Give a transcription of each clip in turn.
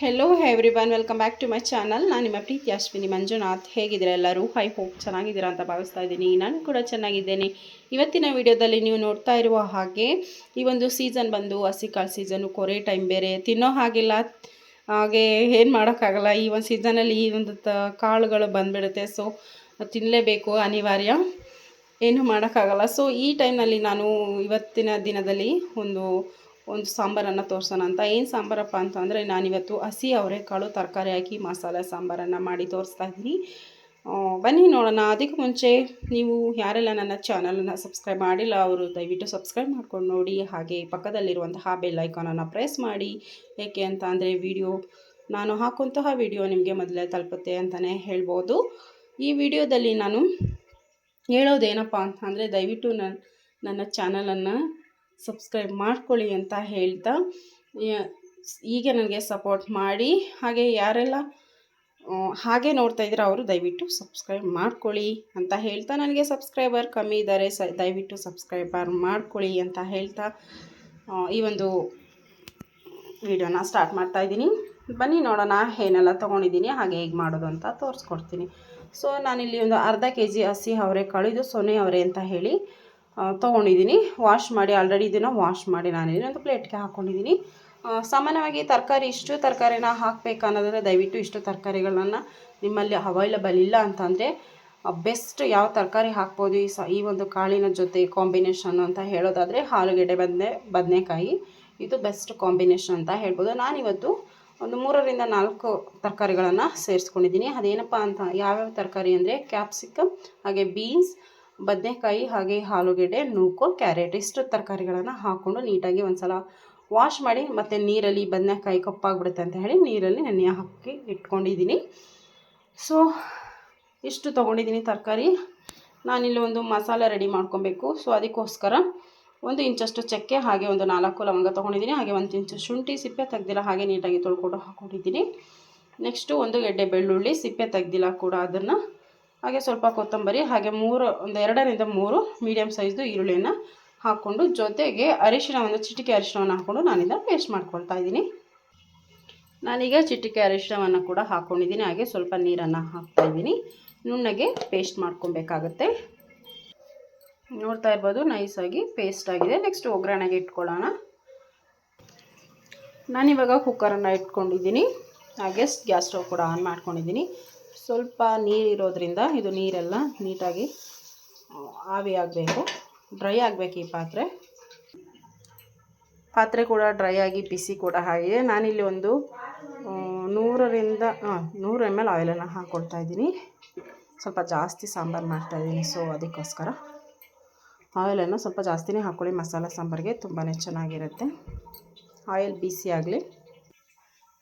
Hello everyone welcome back to my channel ನಾನು ನಿಮ್ಮ ಪ್ರೀತಿ ಅಶ್ವಿನಿ ಮಂಜುನಾಥ್. ಹೇಗಿದ್ದೀರಾ ಎಲ್ಲರೂ? ಹೈ ಹೋಪ್ ಚೆನ್ನಾಗಿದ್ದೀರಾ ಅಂತ ಭಾವಿಸ್ತಾ ಇದ್ದೀನಿ. ನಾನು ಕೂಡ ಚೆನ್ನಾಗಿದ್ದೇನೆ. ಇವತ್ತಿನ ವಿಡಿಯೋದಲ್ಲಿ ನೀವು ನೋಡ್ತಾ ಇರುವ ಹಾಗೆ ಈ ಒಂದು ಸೀಸನ್ ಬಂದು ಹಸಿಕಾಳು ಸೀಸನು ಕೊರೆ ಟೈಮ್ ಬೇರೆ. ತಿನ್ನೋ ಹಾಗಿಲ್ಲ. ಹಾಗೆ ಏನು ಮಾಡೋಕ್ಕಾಗಲ್ಲ. ಈ ಒಂದು ಸೀಸನಲ್ಲಿ ಈ ಒಂದು ತ, ಕಾಳುಗಳು ಬಂದುಬಿಡುತ್ತೆ. ಸೊ ತಿನ್ನಲೇಬೇಕು ಅನಿವಾರ್ಯ. ಏನು ಮಾಡೋಕ್ಕಾಗಲ್ಲ. ಸೊ ಈ ಟೈಮ್ನಲ್ಲಿ ನಾನು ಇವತ್ತಿನ ದಿನದಲ್ಲಿ ಒಂದು ಒಂದು ಸಾಂಬಾರನ್ನು ತೋರಿಸೋಣ ಅಂತ. ಏನು ಸಾಂಬಾರಪ್ಪ ಅಂತಂದರೆ ನಾನಿವತ್ತು ಹಸಿ ಅವರೆಕಾಳು ತರಕಾರಿ ಹಾಕಿ ಮಸಾಲೆ ಸಾಂಬಾರನ್ನು ಮಾಡಿ ತೋರಿಸ್ತಾ ಇದ್ದೀನಿ. ಬನ್ನಿ ನೋಡೋಣ. ಅದಕ್ಕೆ ಮುಂಚೆ ನೀವು ಯಾರೆಲ್ಲ ನನ್ನ ಚಾನಲನ್ನು ಸಬ್ಸ್ಕ್ರೈಬ್ ಮಾಡಿಲ್ಲ ಅವರು ದಯವಿಟ್ಟು ಸಬ್ಸ್ಕ್ರೈಬ್ ಮಾಡ್ಕೊಂಡು ನೋಡಿ. ಹಾಗೆ ಪಕ್ಕದಲ್ಲಿರುವಂತಹ ಬೆಲ್ ಐಕಾನನ್ನು ಪ್ರೆಸ್ ಮಾಡಿ. ಏಕೆ ಅಂತ ಅಂದರೆ ವಿಡಿಯೋ ನಾನು ಹಾಕುವಂತಹ ವಿಡಿಯೋ ನಿಮಗೆ ಮೊದಲೇ ತಲುಪುತ್ತೆ ಅಂತಲೇ ಹೇಳ್ಬೋದು. ಈ ವಿಡಿಯೋದಲ್ಲಿ ನಾನು ಹೇಳೋದೇನಪ್ಪ ಅಂತ ಅಂದರೆ ದಯವಿಟ್ಟು ನನ್ನ ನನ್ನ ಚಾನಲನ್ನು ಸಬ್ಸ್ಕ್ರೈಬ್ ಮಾಡ್ಕೊಳ್ಳಿ ಅಂತ ಹೇಳ್ತಾ ಹೀಗೆ ನನಗೆ ಸಪೋರ್ಟ್ ಮಾಡಿ. ಹಾಗೆ ಯಾರೆಲ್ಲ ಹಾಗೆ ನೋಡ್ತಾ ಇದ್ರೆ ಅವರು ದಯವಿಟ್ಟು ಸಬ್ಸ್ಕ್ರೈಬ್ ಮಾಡ್ಕೊಳ್ಳಿ ಅಂತ ಹೇಳ್ತಾ, ನನಗೆ ಸಬ್ಸ್ಕ್ರೈಬರ್ ಕಮ್ಮಿ ಇದ್ದಾರೆ, ಸ, ದಯವಿಟ್ಟು ಸಬ್ಸ್ಕ್ರೈಬರ್ ಮಾಡ್ಕೊಳ್ಳಿ ಅಂತ ಹೇಳ್ತಾ ಈ ಒಂದು ವಿಡಿಯೋನ ಸ್ಟಾರ್ಟ್ ಮಾಡ್ತಾ ಇದ್ದೀನಿ. ಬನ್ನಿ ನೋಡೋಣ ಏನೆಲ್ಲ ತೊಗೊಂಡಿದ್ದೀನಿ, ಹಾಗೆ ಹೇಗೆ ಮಾಡೋದು ಅಂತ ತೋರಿಸ್ಕೊಡ್ತೀನಿ. ಸೊ ನಾನಿಲ್ಲಿ ಒಂದು ಅರ್ಧ ಕೆ ಜಿ ಹಸಿ ಅವರೆ ಇದು ಸೊನೆ ಅವರೆ ಅಂತ ಹೇಳಿ ತೊಗೊಂಡಿದ್ದೀನಿ. ವಾಶ್ ಮಾಡಿ ಆಲ್ರೆಡಿ ಇದನ್ನು ವಾಶ್ ಮಾಡಿ ನಾನು ಒಂದು ಪ್ಲೇಟ್ಗೆ ಹಾಕ್ಕೊಂಡಿದ್ದೀನಿ ಸಾಮಾನ್ಯವಾಗಿ ತರಕಾರಿ ಇಷ್ಟು ತರಕಾರಿನ ಹಾಕಬೇಕು ಅನ್ನೋದಾದರೆ ದಯವಿಟ್ಟು ಇಷ್ಟು ತರಕಾರಿಗಳನ್ನು ನಿಮ್ಮಲ್ಲಿ ಅವೈಲಬಲ್ ಇಲ್ಲ ಅಂತಂದರೆ ಬೆಸ್ಟ್ ಯಾವ ತರಕಾರಿ ಹಾಕ್ಬೋದು ಈ ಸ ಈ ಒಂದು ಕಾಳಿನ ಜೊತೆ ಕಾಂಬಿನೇಷನ್ ಅಂತ ಹೇಳೋದಾದರೆ ಆಲೂಗೆಡ್ಡೆ ಬದನೆ ಬದನೆಕಾಯಿ. ಇದು ಬೆಸ್ಟ್ ಕಾಂಬಿನೇಷನ್ ಅಂತ ಹೇಳ್ಬೋದು. ನಾನಿವತ್ತು ಒಂದು ಮೂರರಿಂದ ನಾಲ್ಕು ತರಕಾರಿಗಳನ್ನು ಸೇರಿಸ್ಕೊಂಡಿದ್ದೀನಿ. ಅದೇನಪ್ಪ ಅಂತ, ಯಾವ್ಯಾವ ತರಕಾರಿ ಅಂದರೆ ಕ್ಯಾಪ್ಸಿಕಮ್ ಹಾಗೆ ಬೀನ್ಸ್ ಬದನೆಕಾಯಿ ಹಾಗೆ ಆಲೂಗೆಡ್ಡೆ, ನೂಕು, ಕ್ಯಾರೆಟ್ ಇಷ್ಟು ತರಕಾರಿಗಳನ್ನು ಹಾಕ್ಕೊಂಡು ನೀಟಾಗಿ ಒಂದ್ಸಲ ವಾಶ್ ಮಾಡಿ ಮತ್ತು ನೀರಲ್ಲಿ ಬದನೆಕಾಯಿ ಕಪ್ಪಾಗ್ಬಿಡುತ್ತೆ ಅಂತ ಹೇಳಿ ನೀರಲ್ಲಿ ನೆನೆ ಹಾಕಿ ಇಟ್ಕೊಂಡಿದ್ದೀನಿ. ಸೊ ಇಷ್ಟು ತೊಗೊಂಡಿದ್ದೀನಿ ತರಕಾರಿ. ನಾನಿಲ್ಲಿ ಒಂದು ಮಸಾಲೆ ರೆಡಿ ಮಾಡ್ಕೊಬೇಕು. ಸೊ ಅದಕ್ಕೋಸ್ಕರ ಒಂದು ಇಂಚಷ್ಟು ಚಕ್ಕೆ ಹಾಗೆ ಒಂದು ನಾಲ್ಕು ಲವಂಗ ತೊಗೊಂಡಿದ್ದೀನಿ. ಹಾಗೆ ಒಂದು ಇಂಚು ಶುಂಠಿ ಸಿಪ್ಪೆ ತೆಗ್ದಿಲ್ಲ, ಹಾಗೆ ನೀಟಾಗಿ ತೊಳ್ಕೊಂಡು ಹಾಕ್ಕೊಂಡಿದ್ದೀನಿ ನೆಕ್ಸ್ಟು ಒಂದು ಗೆಡ್ಡೆ ಬೆಳ್ಳುಳ್ಳಿ ಸಿಪ್ಪೆ ತೆಗ್ದಿಲ್ಲ ಕೂಡ ಅದನ್ನು ಹಾಗೆ ಸ್ವಲ್ಪ ಕೊತ್ತಂಬರಿ, ಹಾಗೆ ಮೂರು, ಒಂದು ಎರಡರಿಂದ ಮೂರು ಮೀಡಿಯಮ್ ಸೈಜ್ದು ಈರುಳ್ಳಿಯನ್ನು ಹಾಕ್ಕೊಂಡು ಜೊತೆಗೆ ಅರಿಶಿಣ, ಒಂದು ಚಿಟಿಕೆ ಅರಿಶಿಣವನ್ನು ಹಾಕ್ಕೊಂಡು ನಾನಿಂದ ಪೇಸ್ಟ್ ಮಾಡ್ಕೊಳ್ತಾ ಇದ್ದೀನಿ. ನಾನೀಗ ಚಿಟಿಕೆ ಅರಿಶಿಣವನ್ನು ಕೂಡ ಹಾಕ್ಕೊಂಡಿದ್ದೀನಿ ಹಾಗೆ ಸ್ವಲ್ಪ ನೀರನ್ನು ಹಾಕ್ತಾ ಇದ್ದೀನಿ. ನುಣ್ಣಗೆ ಪೇಸ್ಟ್ ಮಾಡ್ಕೊಬೇಕಾಗತ್ತೆ. ನೋಡ್ತಾ ಇರ್ಬೋದು ನೈಸಾಗಿ ಪೇಸ್ಟ್ ಆಗಿದೆ. ನೆಕ್ಸ್ಟ್ ಒಗ್ಗರಣೆಗೆ ಇಟ್ಕೊಳ್ಳೋಣ. ನಾನಿವಾಗ ಕುಕ್ಕರನ್ನು ಇಟ್ಕೊಂಡಿದ್ದೀನಿ. ಹಾಗೆ ಗ್ಯಾಸ್ ಸ್ಟವ್ ಕೂಡ ಆನ್ ಮಾಡ್ಕೊಂಡಿದ್ದೀನಿ. ಸ್ವಲ್ಪ ನೀರಿರೋದ್ರಿಂದ ಇದು ನೀರೆಲ್ಲ ನೀಟಾಗಿ ಆವಿ ಆಗಬೇಕು, ಡ್ರೈ ಆಗಬೇಕು ಈ ಪಾತ್ರೆ. ಪಾತ್ರೆ ಕೂಡ ಡ್ರೈ ಆಗಿ ಬಿಸಿ ಕೂಡ ಆಗಿದೆ ನಾನಿಲ್ಲಿ ಒಂದು ನೂರರಿಂದ ನೂರು ಎಂ ಎಲ್ ಆಯಿಲನ್ನು ಹಾಕ್ಕೊಳ್ತಾ ಇದ್ದೀನಿ. ಸ್ವಲ್ಪ ಜಾಸ್ತಿ ಸಾಂಬಾರು ಮಾಡ್ತಾಯಿದ್ದೀನಿ ಸೊ ಅದಕ್ಕೋಸ್ಕರ. ಆಯಿಲನ್ನು ಸ್ವಲ್ಪ ಜಾಸ್ತಿನೇ ಹಾಕ್ಕೊಳ್ಳಿ ಮಸಾಲೆ ಸಾಂಬಾರಿಗೆ ತುಂಬಾ ಚೆನ್ನಾಗಿರುತ್ತೆ. ಆಯಿಲ್ ಬಿಸಿ ಆಗಲಿ.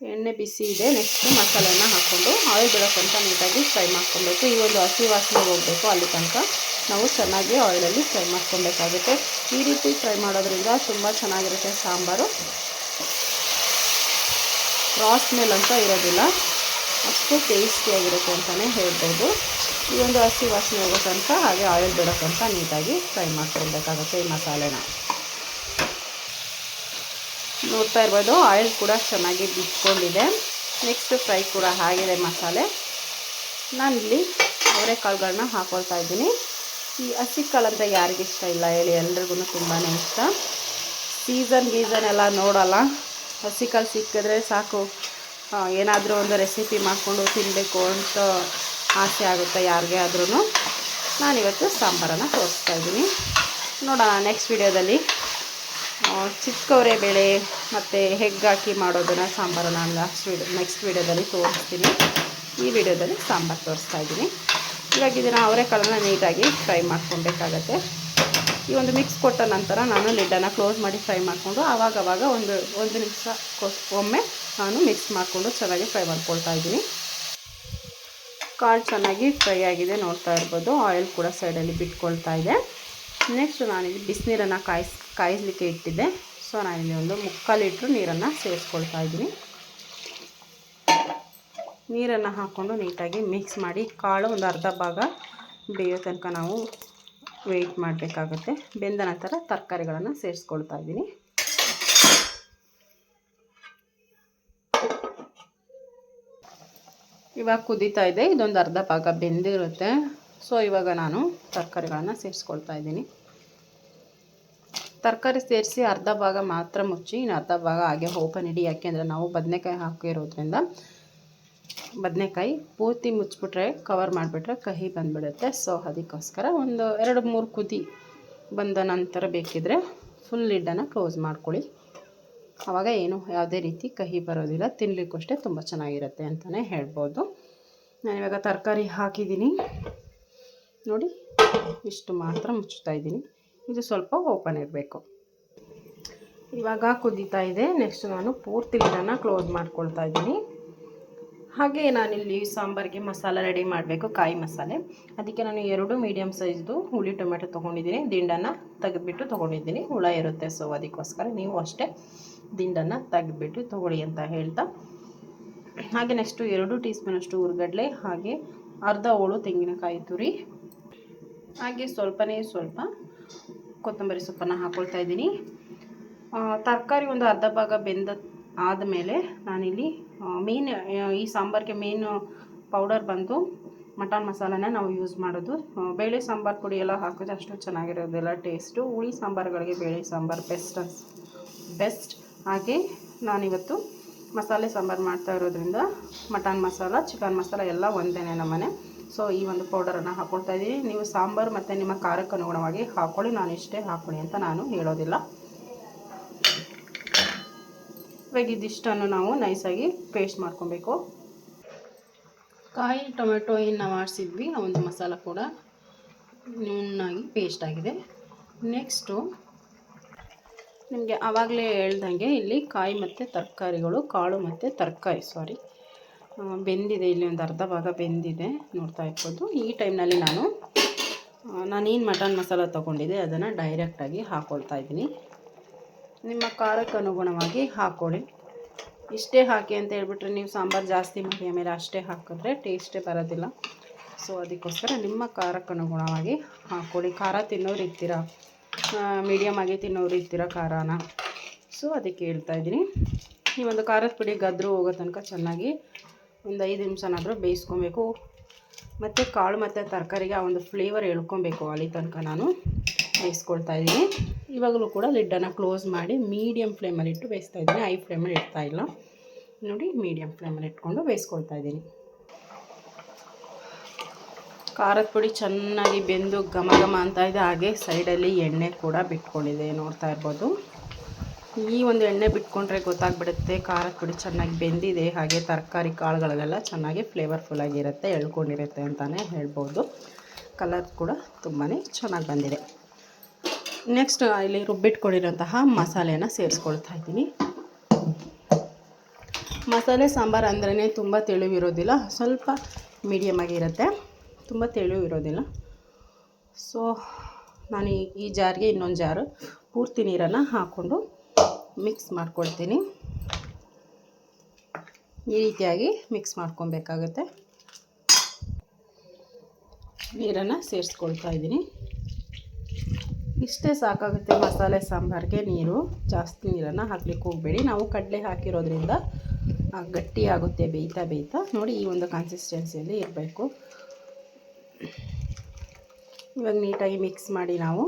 ಎಣ್ಣೆ ಬಿಸಿ ಇದೆ. ನೆಕ್ಸ್ಟ್ ಮಸಾಲೆನ ಹಾಕ್ಕೊಂಡು ಆಯಿಲ್ ಬಿಡೋಕ್ಕಂತ ನೀಟಾಗಿ ಫ್ರೈ ಮಾಡ್ಕೊಬೇಕು. ಈ ಒಂದು ಹಸಿ ವಾಸನೆ ಹೋಗಬೇಕು ಅಲ್ಲಿ ತನಕ. ನಾವು ಚೆನ್ನಾಗಿ ಆಯಿಲಲ್ಲಿ ಫ್ರೈ ಮಾಡ್ಕೊಬೇಕಾಗುತ್ತೆ. ಈ ರೀತಿ ಫ್ರೈ ಮಾಡೋದ್ರಿಂದ ತುಂಬ ಚೆನ್ನಾಗಿರುತ್ತೆ ಸಾಂಬಾರು. ಕ್ರಾಸ್ ಅಂತ ಇರೋದಿಲ್ಲ. ಅಷ್ಟು ಟೇಸ್ಟಿಯಾಗಿರುತ್ತೆ ಅಂತಲೇ ಹೇಳ್ಬೋದು. ಈ ಒಂದು ಹಸಿ ವಾಸನೆ ಹೋಗೋ ತನಕ ಹಾಗೆ ಆಯಿಲ್ ಬಿಡೋಕ್ಕಂತ ನೀಟಾಗಿ ಫ್ರೈ ಮಾಡ್ಕೊಳ್ಬೇಕಾಗುತ್ತೆ ಈ ಮಸಾಲೆನ. ನೋಡ್ತಾ ಇರ್ಬೋದು. ಆಯಿಲ್ ಕೂಡ ಚೆನ್ನಾಗಿ ಬಿಟ್ಕೊಂಡಿದೆ. ನೆಕ್ಸ್ಟ್ ಫ್ರೈ ಕೂಡ ಆಗಿದೆ ಮಸಾಲೆ. ನಾನಿಲ್ಲಿ ಅವರೆಕಾಳುಗಳನ್ನ ಹಾಕೊಳ್ತಾ ಇದ್ದೀನಿ. ಈ ಹಸಿ ಕಾಳು ಅಂತ ಯಾರಿಗೆ ಇಷ್ಟ ಇಲ್ಲ ಹೇಳಿ ಎಲ್ರಿಗೂ ತುಂಬಾ ಇಷ್ಟ. ಸೀಸನ್ ಗೀಸನ್ ಎಲ್ಲ ನೋಡಲ್ಲ. ಹಸಿ ಕಾಳು ಸಿಕ್ಕಿದ್ರೆ ಸಾಕು. ಏನಾದರೂ ಒಂದು ರೆಸಿಪಿ ಮಾಡಿಕೊಂಡು ತಿನ್ನಬೇಕು ಅಂತ ಆಸೆ ಆಗುತ್ತೆ ಯಾರಿಗೆ ಆದ್ರೂ ನಾನಿವತ್ತು ಸಾಂಬಾರನ್ನು ತೋರಿಸ್ತಾ ಇದ್ದೀನಿ. ನೋಡೋಣ ನೆಕ್ಸ್ಟ್ ವಿಡಿಯೋದಲ್ಲಿ ಚಿಕ್ಕವರೆ ಬೇಳೆ ಮತ್ತು ಹೆಗ್ಗಾಕಿ ಮಾಡೋದನ್ನು ಸಾಂಬಾರು ನಾನು ಲಾಸ್ಟ್ ವೀಡಿಯೋ ನೆಕ್ಸ್ಟ್ ವಿಡಿಯೋದಲ್ಲಿ ತೋರಿಸ್ತೀನಿ. ಈ ವಿಡಿಯೋದಲ್ಲಿ ಸಾಂಬಾರು ತೋರಿಸ್ತಾ ಇದ್ದೀನಿ. ಇವಾಗ ಇದನ್ನು ಅವರೆಕಾಳನ್ನ ನೀಟಾಗಿ ಫ್ರೈ ಮಾಡ್ಕೊಬೇಕಾಗತ್ತೆ. ಈ ಒಂದು ಮಿಕ್ಸ್ ಕೊಟ್ಟ ನಂತರ ನಾನು ಲಿಡ್ಡನ್ನು ಕ್ಲೋಸ್ ಮಾಡಿ ಫ್ರೈ ಮಾಡಿಕೊಂಡು ಆವಾಗವಾಗ ಒಂದು ಒಂದು ನಿಮಿಷ ಒಮ್ಮೆ ನಾನು ಮಿಕ್ಸ್ ಮಾಡಿಕೊಂಡು ಚೆನ್ನಾಗಿ ಫ್ರೈ ಮಾಡ್ಕೊಳ್ತಾ ಇದ್ದೀನಿ. ಕಾಳು ಚೆನ್ನಾಗಿ ಫ್ರೈ ಆಗಿದೆ ನೋಡ್ತಾ ಇರ್ಬೋದು. ಆಯಿಲ್ ಕೂಡ ಸೈಡಲ್ಲಿ ಬಿಟ್ಕೊಳ್ತಾ ಇದೆ. ನೆಕ್ಸ್ಟ್ ನಾನಿಲ್ಲಿ ಬಿಸಿನೀರನ್ನು ಕಾಯಿಸ್ ಕಾಯಿಸ್ಲಿಕ್ಕೆ ಇಟ್ಟಿದ್ದೆ. ಸೊ ನಾನಿಲ್ಲಿ ಒಂದು ಮುಕ್ಕಾಲು ಲೀಟ್ರ್ ನೀರನ್ನು ಸೇರಿಸ್ಕೊಳ್ತಾ ಇದ್ದೀನಿ. ನೀರನ್ನು ಹಾಕ್ಕೊಂಡು ನೀಟಾಗಿ ಮಿಕ್ಸ್ ಮಾಡಿ ಕಾಳು ಒಂದು ಅರ್ಧ ಭಾಗ ಬೇಯೋ ತನಕ ನಾವು ವೆಯ್ಟ್ ಮಾಡಬೇಕಾಗುತ್ತೆ. ಬೆಂದ ನಂತರ ತರಕಾರಿಗಳನ್ನು ಸೇರಿಸ್ಕೊಳ್ತಾ ಇದ್ದೀನಿ. ಇವಾಗ ಕುದೀತಾ ಇದೆ. ಇದೊಂದು ಅರ್ಧ ಭಾಗ ಬೆಂದಿರುತ್ತೆ. ಸೊ ಇವಾಗ ನಾನು ತರಕಾರಿಗಳನ್ನು ಸೇರಿಸ್ಕೊಳ್ತಾ ಇದ್ದೀನಿ. ತರಕಾರಿ ಸೇರಿಸಿ ಅರ್ಧ ಭಾಗ ಮಾತ್ರ ಮುಚ್ಚಿ, ಇನ್ನು ಅರ್ಧ ಭಾಗ ಹಾಗೆ ಓಪನ್ ಇಡಿ. ಯಾಕೆಂದರೆ ನಾವು ಬದನೆಕಾಯಿ ಹಾಕಿರೋದ್ರಿಂದ ಬದನೆಕಾಯಿ ಪೂರ್ತಿ ಮುಚ್ಚಿಬಿಟ್ರೆ ಕವರ್ ಮಾಡಿಬಿಟ್ರೆ ಕಹಿ ಬಂದುಬಿಡುತ್ತೆ. ಸೊ ಅದಕ್ಕೋಸ್ಕರ ಒಂದು ಎರಡು ಮೂರು ಕುದಿ ಬಂದ ನಂತರ ಬೇಕಿದ್ರೆ ಫುಲ್ ಲಿಡ್ಡನ್ನು ಕ್ಲೋಸ್ ಮಾಡ್ಕೊಳ್ಳಿ. ಆವಾಗ ಏನು ಯಾವುದೇ ರೀತಿ ಕಹಿ ಬರೋದಿಲ್ಲ. ತಿನ್ನಲಿಕ್ಕೂ ಅಷ್ಟೇ ತುಂಬ ಚೆನ್ನಾಗಿರುತ್ತೆ ಅಂತಲೇ ಹೇಳ್ಬೋದು. ನಾನಿವಾಗ ತರಕಾರಿ ಹಾಕಿದ್ದೀನಿ. ನೋಡಿ, ಇಷ್ಟು ಮಾತ್ರ ಮುಚ್ಚುತ್ತಾ ಇದ್ದೀನಿ. ಇದು ಸ್ವಲ್ಪ ಓಪನ್ ಇರಬೇಕು. ಇವಾಗ ಕುದೀತಾ ಇದೆ. ನೆಕ್ಸ್ಟ್ ನಾನು ಪೂರ್ತಿ ಲಿಡನ್ನು ಕ್ಲೋಸ್ ಮಾಡ್ಕೊಳ್ತಾ ಇದ್ದೀನಿ. ಹಾಗೆ ನಾನಿಲ್ಲಿ ಸಾಂಬಾರಿಗೆ ಮಸಾಲ ರೆಡಿ ಮಾಡಬೇಕು, ಕಾಯಿ ಮಸಾಲೆ. ಅದಕ್ಕೆ ನಾನು ಎರಡು ಮೀಡಿಯಮ್ ಸೈಜ್ದು ಹುಳಿ ಟೊಮೆಟೊ ತೊಗೊಂಡಿದ್ದೀನಿ. ದಿಂಡನ್ನು ತೆಗೆದ್ಬಿಟ್ಟು ತೊಗೊಂಡಿದ್ದೀನಿ. ಹುಳ ಇರುತ್ತೆ ಸೊ ಅದಕ್ಕೋಸ್ಕರ ನೀವು ಅಷ್ಟೇ ದಿಂಡನ್ನು ತೆಗೆದ್ಬಿಟ್ಟು ತೊಗೊಳ್ಳಿ ಅಂತ ಹೇಳ್ತಾ. ಹಾಗೆ ನೆಕ್ಸ್ಟು ಎರಡು ಟೀ ಸ್ಪೂನಷ್ಟು ಹುರ್ಗಡ್ಲೆ ಹಾಗೆ ಅರ್ಧ ಹೋಳು ತೆಂಗಿನಕಾಯಿ ತುರಿ. ಹಾಗೆ ಸ್ವಲ್ಪನೇ ಸ್ವಲ್ಪ ಕೊತ್ತಂಬರಿ ಸೊಪ್ಪನ್ನು ಹಾಕ್ಕೊಳ್ತಾ ಇದ್ದೀನಿ. ತರಕಾರಿ ಒಂದು ಅರ್ಧ ಭಾಗ ಬೆಂದ ಆದಮೇಲೆ ನಾನಿಲ್ಲಿ ಮೇನ್ ಈ ಸಾಂಬಾರಿಗೆ ಮೇನ್ ಪೌಡರ್ ಬಂದು ಮಟನ್ ಮಸಾಲನ ನಾವು ಯೂಸ್ ಮಾಡೋದು. ಬೇಳೆ ಸಾಂಬಾರು ಪುಡಿ ಎಲ್ಲ ಹಾಕಿದ್ರೆ ಅಷ್ಟು ಚೆನ್ನಾಗಿರೋದಿಲ್ಲ ಟೇಸ್ಟು ಹುಳಿ ಸಾಂಬಾರುಗಳಿಗೆ ಬೇಳೆ ಸಾಂಬಾರು ಬೆಸ್ಟ್ ಬೆಸ್ಟ್ ಹಾಗೆ ನಾನಿವತ್ತು ಮಸಾಲೆ ಸಾಂಬಾರು ಮಾಡ್ತಾ ಇರೋದ್ರಿಂದ ಮಟನ್ ಮಸಾಲ ಚಿಕನ್ ಮಸಾಲ ಎಲ್ಲ ಒಂದೇ ನಮ್ಮನೆ. ಸೊ ಈ ಒಂದು ಪೌಡರನ್ನು ಹಾಕ್ಕೊಳ್ತಾ ಇದ್ದೀನಿ. ನೀವು ಸಾಂಬಾರು ಮತ್ತು ನಿಮ್ಮ ಖಾರಕ್ಕೆ ಅನುಗುಣವಾಗಿ ಹಾಕ್ಕೊಳ್ಳಿ ನಾನು ಇಷ್ಟೇ ಹಾಕ್ಕೊಳ್ಳಿ ಅಂತ ನಾನು ಹೇಳೋದಿಲ್ಲ. ಇವಾಗ ಇದಿಷ್ಟನ್ನು ನಾವು ನೈಸಾಗಿ ಪೇಸ್ಟ್ ಮಾಡ್ಕೊಬೇಕು. ಕಾಯಿ, ಟೊಮೆಟೊ ಏನು ನಾವು ಆಡಿಸಿದ್ವಿ ಆ ಒಂದು ಮಸಾಲ ಕೂಡ ನುಣ್ಣಾಗಿ ಪೇಸ್ಟ್ ಆಗಿದೆ. ನೆಕ್ಸ್ಟು ನಿಮಗೆ ಆವಾಗಲೇ ಹೇಳ್ದಂಗೆ ಇಲ್ಲಿ ಕಾಯಿ ಮತ್ತು ತರಕಾರಿಗಳು, ಕಾಳು ಮತ್ತು ತರಕಾರಿ ಸಾರಿ ಬೆಂದಿದೆ. ಇಲ್ಲಿ ಒಂದು ಅರ್ಧ ಭಾಗ ಬೆಂದಿದೆ. ನೋಡ್ತಾ ಇರ್ಬೋದು. ಈ ಟೈಮ್ನಲ್ಲಿ ನಾನು ನಾನೇನು ಮಟನ್ ಮಸಾಲ ತೊಗೊಂಡಿದ್ದೆ, ಅದನ್ನು ಡೈರೆಕ್ಟಾಗಿ ಹಾಕ್ಕೊಳ್ತಾ ಇದ್ದೀನಿ. ನಿಮ್ಮ ಖಾರಕ್ಕೆ ಅನುಗುಣವಾಗಿ ಹಾಕ್ಕೊಳ್ಳಿ ಇಷ್ಟೇ ಹಾಕಿ ಅಂತ ಹೇಳ್ಬಿಟ್ರೆ ನೀವು ಸಾಂಬಾರು ಜಾಸ್ತಿ ಮಾಡಿ ಆಮೇಲೆ ಅಷ್ಟೇ ಹಾಕಿದ್ರೆ ಟೇಸ್ಟೇ ಬರೋದಿಲ್ಲ. ಸೊ ಅದಕ್ಕೋಸ್ಕರ ನಿಮ್ಮ ಖಾರಕ್ಕೆ ಅನುಗುಣವಾಗಿ ಹಾಕ್ಕೊಳ್ಳಿ ಖಾರ ತಿನ್ನೋರು ಇರ್ತೀರಾ? ಮೀಡಿಯಮ್ ಆಗಿ ತಿನ್ನೋರು ಇರ್ತೀರ ಖಾರನ? ಸೊ ಅದಕ್ಕೆ ಹೇಳ್ತಾ ಇದ್ದೀನಿ. ಈ ಒಂದು ಖಾರದ ಪುಡಿ ಗದ್ರು ಹೋಗೋ ತನಕ ಚೆನ್ನಾಗಿ ಒಂದು ಐದು ನಿಮಿಷನಾದರೂ ಬೇಯಿಸ್ಕೊಬೇಕು. ಮತ್ತು ಕಾಳು ಮತ್ತು ತರಕಾರಿಗೆ ಆ ಒಂದು ಫ್ಲೇವರ್ ಎಳ್ಕೊಬೇಕು ಅಲ್ಲಿ ತನಕ ನಾನು. ಬೇಯಿಸ್ಕೊಳ್ತಾ ಇದ್ದೀನಿ. ಇವಾಗಲೂ ಕೂಡ ಲಿಡ್ಡನ್ನು ಕ್ಲೋಸ್ ಮಾಡಿ ಮೀಡಿಯಮ್ ಫ್ಲೇಮಲ್ಲಿ ಇಟ್ಟು ಬೇಯಿಸ್ತಾ ಇದ್ದೀನಿ. ಹೈ ಫ್ಲೇಮಲ್ಲಿ ಇಡ್ತಾ ಇಲ್ಲ. ನೋಡಿ ಮೀಡಿಯಮ್ ಫ್ಲೇಮಲ್ಲಿ ಇಟ್ಕೊಂಡು ಬೇಯಿಸ್ಕೊಳ್ತಾ ಇದ್ದೀನಿ. ಖಾರದ ಪುಡಿ ಚೆನ್ನಾಗಿ ಬೆಂದು ಘಮ ಘಮ ಅಂತ ಇದೆ. ಹಾಗೆ ಸೈಡಲ್ಲಿ ಎಣ್ಣೆ ಕೂಡ ಬಿಟ್ಕೊಂಡಿದೆ. ನೋಡ್ತಾ ಇರ್ಬೋದು. ಈ ಒಂದು ಎಣ್ಣೆ ಬಿಟ್ಕೊಂಡ್ರೆ ಗೊತ್ತಾಗ್ಬಿಡುತ್ತೆ. ಖಾರದ ಪುಡಿ ಚೆನ್ನಾಗಿ ಬೆಂದಿದೆ. ಹಾಗೆ ತರಕಾರಿ ಕಾಳುಗಳಿಗೆಲ್ಲ ಚೆನ್ನಾಗಿ ಫ್ಲೇವರ್ಫುಲ್ಲಾಗಿರುತ್ತೆ ಎಳ್ಕೊಂಡಿರುತ್ತೆ ಅಂತಲೇ ಹೇಳ್ಬೋದು. ಕಲರ್ ಕೂಡ ತುಂಬಾ ಚೆನ್ನಾಗಿ ಬಂದಿದೆ. ನೆಕ್ಸ್ಟ್ ಇಲ್ಲಿ ರುಬ್ಬಿಟ್ಕೊಂಡಿರೋಂತಹ ಮಸಾಲೆಯನ್ನು ಸೇರಿಸ್ಕೊಳ್ತಾ ಇದ್ದೀನಿ. ಮಸಾಲೆ ಸಾಂಬಾರು ಅಂದ್ರೇ ತುಂಬ ತೆಳುವಿರೋದಿಲ್ಲ, ಸ್ವಲ್ಪ ಮೀಡಿಯಮ್ ಆಗಿರುತ್ತೆ ತುಂಬ ತೆಳುವಿರೋದಿಲ್ಲ. ಸೊ ನಾನು ಈ ಜಾರ್ಗೆ ಇನ್ನೊಂದು ಜಾರು ಪೂರ್ತಿ ನೀರನ್ನು ಹಾಕ್ಕೊಂಡು ಮಿಕ್ಸ್ ಮಾಡ್ಕೊಳ್ತೀನಿ. ಈ ರೀತಿಯಾಗಿ ಮಿಕ್ಸ್ ಮಾಡ್ಕೊಬೇಕಾಗತ್ತೆ. ನೀರನ್ನು ಸೇರಿಸ್ಕೊಳ್ತಾ ಇದ್ದೀನಿ. ಇಷ್ಟೇ ಸಾಕಾಗುತ್ತೆ ಮಸಾಲೆ ಸಾಂಬಾರಿಗೆ ನೀರು. ಜಾಸ್ತಿ ನೀರನ್ನು ಹಾಕ್ಲಿಕ್ಕೆ ಹೋಗಬೇಡಿ. ನಾವು ಕಡಲೆ ಹಾಕಿರೋದ್ರಿಂದ ಗಟ್ಟಿಯಾಗುತ್ತೆ, ಬೇಯ್ತಾ ಬೇಯ್ತಾ. ನೋಡಿ ಈ ಒಂದು ಕನ್ಸಿಸ್ಟೆನ್ಸಿಯಲ್ಲಿ ಇರಬೇಕು. ಇವಾಗ ನೀಟಾಗಿ ಮಿಕ್ಸ್ ಮಾಡಿ ನಾವು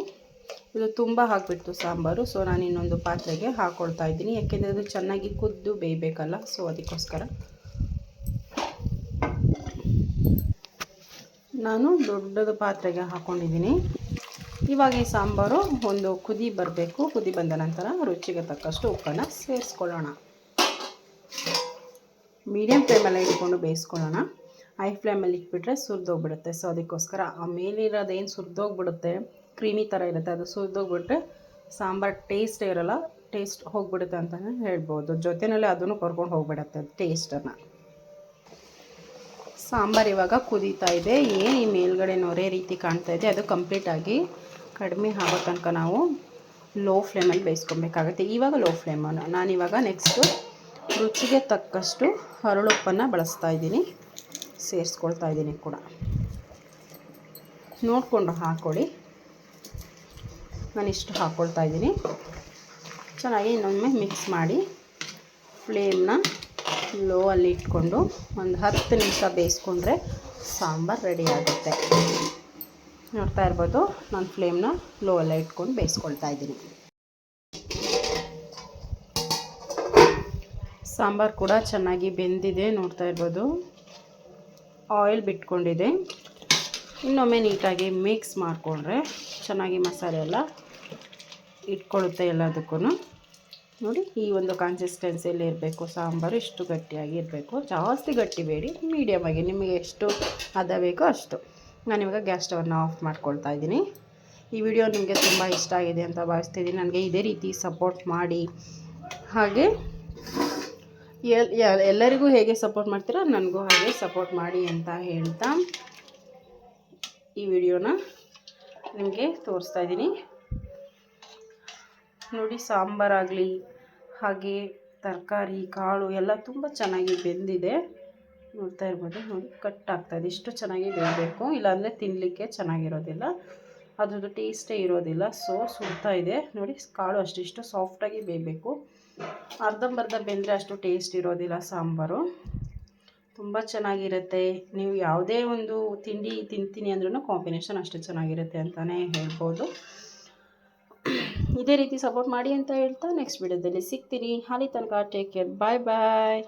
ಇದು ತುಂಬ ಹಾಕ್ಬಿಟ್ಟು ಸಾಂಬಾರು. ಸೊ ನಾನು ಇನ್ನೊಂದು ಪಾತ್ರೆಗೆ ಹಾಕ್ಕೊಳ್ತಾ ಇದ್ದೀನಿ. ಯಾಕೆಂದರೆ ಅದು ಚೆನ್ನಾಗಿ ಕುದ್ದು ಬೇಯಬೇಕಲ್ಲ ಸೊ ಅದಕ್ಕೋಸ್ಕರ. ನಾನು ದೊಡ್ಡದು ಪಾತ್ರೆಗೆ ಹಾಕ್ಕೊಂಡಿದ್ದೀನಿ ಇವಾಗ ಈ ಸಾಂಬಾರು ಒಂದು ಕುದಿ ಬರಬೇಕು. ಕುದಿ ಬಂದ ನಂತರ ರುಚಿಗೆ ತಕ್ಕಷ್ಟು ಉಪ್ಪನ್ನು ಸೇರಿಸ್ಕೊಳ್ಳೋಣ. ಮೀಡಿಯಮ್ ಫ್ಲೇಮಲ್ಲಿ ಇಟ್ಕೊಂಡು ಬೇಯಿಸ್ಕೊಳ್ಳೋಣ. ಹೈ ಫ್ಲೇಮಲ್ಲಿ ಇಟ್ಬಿಟ್ರೆ ಸುರಿದೋಗ್ಬಿಡುತ್ತೆ. ಸೊ ಅದಕ್ಕೋಸ್ಕರ ಆ ಮೇಲಿರೋದೇನು ಸುರಿದೋಗ್ಬಿಡುತ್ತೆ ಕ್ರೀಮಿ ಥರ ಇರುತ್ತೆ ಅದು ಸುರಿದೋಗ್ಬಿಟ್ರೆ ಸಾಂಬಾರು ಟೇಸ್ಟೇ ಇರೋಲ್ಲ, ಟೇಸ್ಟ್ ಹೋಗ್ಬಿಡುತ್ತೆ ಅಂತಲೇ ಹೇಳ್ಬೋದು. ಜೊತೆಯಲ್ಲಿ ಅದನ್ನು ಕರ್ಕೊಂಡು ಹೋಗ್ಬಿಡುತ್ತೆ ಟೇಸ್ಟನ್ನು. ಸಾಂಬಾರು ಇವಾಗ ಕುದೀತಾ ಇದೆ. ಏನು ಈ ಮೇಲ್ಗಡೆ ನೊರೆ ರೀತಿ ಕಾಣ್ತಾ ಇದೆ, ಅದು ಕಂಪ್ಲೀಟಾಗಿ ಕಡಿಮೆ ಆಗೋ ತನಕ ನಾವು ಲೋ ಫ್ಲೇಮಲ್ಲಿ ಬೇಯಿಸ್ಕೊಬೇಕಾಗುತ್ತೆ. ಇವಾಗ ಲೋ ಫ್ಲೇಮನ್ನು ನಾನಿವಾಗ ನೆಕ್ಸ್ಟು ರುಚಿಗೆ ತಕ್ಕಷ್ಟು ಹರಳುಪ್ಪನ್ನು ಬಳಸ್ತಾ ಇದ್ದೀನಿ. ಸೇರಿಸ್ಕೊಳ್ತಾ ಇದ್ದೀನಿ ಕೂಡ. ನೋಡಿಕೊಂಡು ಹಾಕ್ಕೊಳ್ಳಿ ನಾನು ಇಷ್ಟು ಹಾಕ್ಕೊಳ್ತಾ ಇದ್ದೀನಿ. ಚೆನ್ನಾಗಿ ಇನ್ನೊಮ್ಮೆ ಮಿಕ್ಸ್ ಮಾಡಿ ಫ್ಲೇಮ್ನ ಲೋ ಅಲ್ಲಿ ಇಟ್ಕೊಂಡು ಒಂದು ಹತ್ತು ನಿಮಿಷ ಬೇಯಿಸ್ಕೊಂಡ್ರೆ ಸಾಂಬಾರು ರೆಡಿ ಆಗುತ್ತೆ. ನೋಡ್ತಾ ಇರ್ಬೋದು, ನಾನು ಫ್ಲೇಮ್ನ ಲೋ ಅಲ್ಲೇ ಇಟ್ಕೊಂಡು ಬೇಯಿಸ್ಕೊಳ್ತಾ ಇದ್ದೀನಿ. ಸಾಂಬಾರು ಕೂಡ ಚೆನ್ನಾಗಿ ಬೆಂದಿದೆ, ನೋಡ್ತಾ ಇರ್ಬೋದು. ಆಯಿಲ್ ಬಿಟ್ಕೊಂಡಿದೆ. ಇನ್ನೊಮ್ಮೆ ನೀಟಾಗಿ ಮಿಕ್ಸ್ ಮಾಡಿಕೊಂಡ್ರೆ ಚೆನ್ನಾಗಿ ಮಸಾಲೆ ಎಲ್ಲ ಇಟ್ಕೊಳ್ಳುತ್ತೆ ಎಲ್ಲದಕ್ಕೂ ನೋಡಿ, ಈ ಒಂದು ಕನ್ಸಿಸ್ಟೆನ್ಸಿಯಲ್ಲಿ ಇರಬೇಕು. ಸಾಂಬಾರು ಇಷ್ಟು ಗಟ್ಟಿಯಾಗಿ ಇರಬೇಕು. ಜಾಸ್ತಿ ಗಟ್ಟಿ ಬೇಡಿ ಮೀಡಿಯಮ್ ಆಗಿ. ನಿಮಗೆ ಎಷ್ಟು ಹದ ಬೇಕೋ ಅಷ್ಟು. ನಾನಿವಾಗ ಗ್ಯಾಸ್ ಸ್ಟವನ್ನು ಆಫ್ ಮಾಡ್ಕೊಳ್ತಾ ಇದ್ದೀನಿ. ಈ ವಿಡಿಯೋ ನಿಮಗೆ ತುಂಬ ಇಷ್ಟ ಆಗಿದೆ ಅಂತ ಭಾವಿಸ್ತಿದ್ದೀನಿ. ನನಗೆ ಇದೇ ರೀತಿ ಸಪೋರ್ಟ್ ಮಾಡಿ. ಹಾಗೆ, ಎಲ್- ಎಲ್ಲರಿಗೂ ಹೇಗೆ ಸಪೋರ್ಟ್ ಮಾಡ್ತೀರೋ, ನನಗೂ ಹಾಗೆ ಸಪೋರ್ಟ್ ಮಾಡಿ ಅಂತ ಹೇಳ್ತಾ ಈ ವಿಡಿಯೋನ ನಿಮಗೆ ತೋರಿಸ್ತಾ ಇದ್ದೀನಿ. ನೋಡಿ ಸಾಂಬಾರಾಗಲಿ ಹಾಗೆ ತರಕಾರಿ, ಕಾಳು ಎಲ್ಲ ತುಂಬ ಚೆನ್ನಾಗಿ ಬೆಂದಿದೆ. ನೋಡ್ತಾ ಇರ್ಬೋದು, ನೋಡಿ ಕಟ್ ಆಗ್ತಾಯಿದೆ ಇಷ್ಟು ಚೆನ್ನಾಗಿ ಬೇಯಬೇಕು ಇಲ್ಲಾಂದರೆ ತಿನ್ನಲಿಕ್ಕೆ ಚೆನ್ನಾಗಿರೋದಿಲ್ಲ. ಅದ್ರದ್ದು ಟೇಸ್ಟೇ ಇರೋದಿಲ್ಲ. ಸೊ ಸುಡ್ತಾ ಇದೆ. ನೋಡಿ, ಕಾಳು ಅಷ್ಟಿಷ್ಟು ಸಾಫ್ಟಾಗಿ ಬೇಯಬೇಕು. ಅರ್ಧಂಬರ್ಧ ಬೆಂದರೆ ಅಷ್ಟು ಟೇಸ್ಟ್ ಇರೋದಿಲ್ಲ ಸಾಂಬಾರು. ತುಂಬ ಚೆನ್ನಾಗಿರುತ್ತೆ. ನೀವು ಯಾವುದೇ ಒಂದು ತಿಂಡಿ ತಿಂತೀನಿ ಅಂದ್ರೂ ಕಾಂಬಿನೇಷನ್ ಅಷ್ಟು ಚೆನ್ನಾಗಿರುತ್ತೆ ಅಂತಲೇ ಹೇಳ್ಬೋದು. ಇದೇ ರೀತಿ ಸಪೋರ್ಟ್ ಮಾಡಿ ಅಂತ ಹೇಳ್ತಾ ನೆಕ್ಸ್ಟ್ ವಿಡಿಯೋದಲ್ಲಿ ಸಿಗ್ತೀನಿ. ಅಲ್ಲಿ ತನಕ ಟೇಕ್ ಕೇರ್ ಬಾಯ್ ಬಾಯ್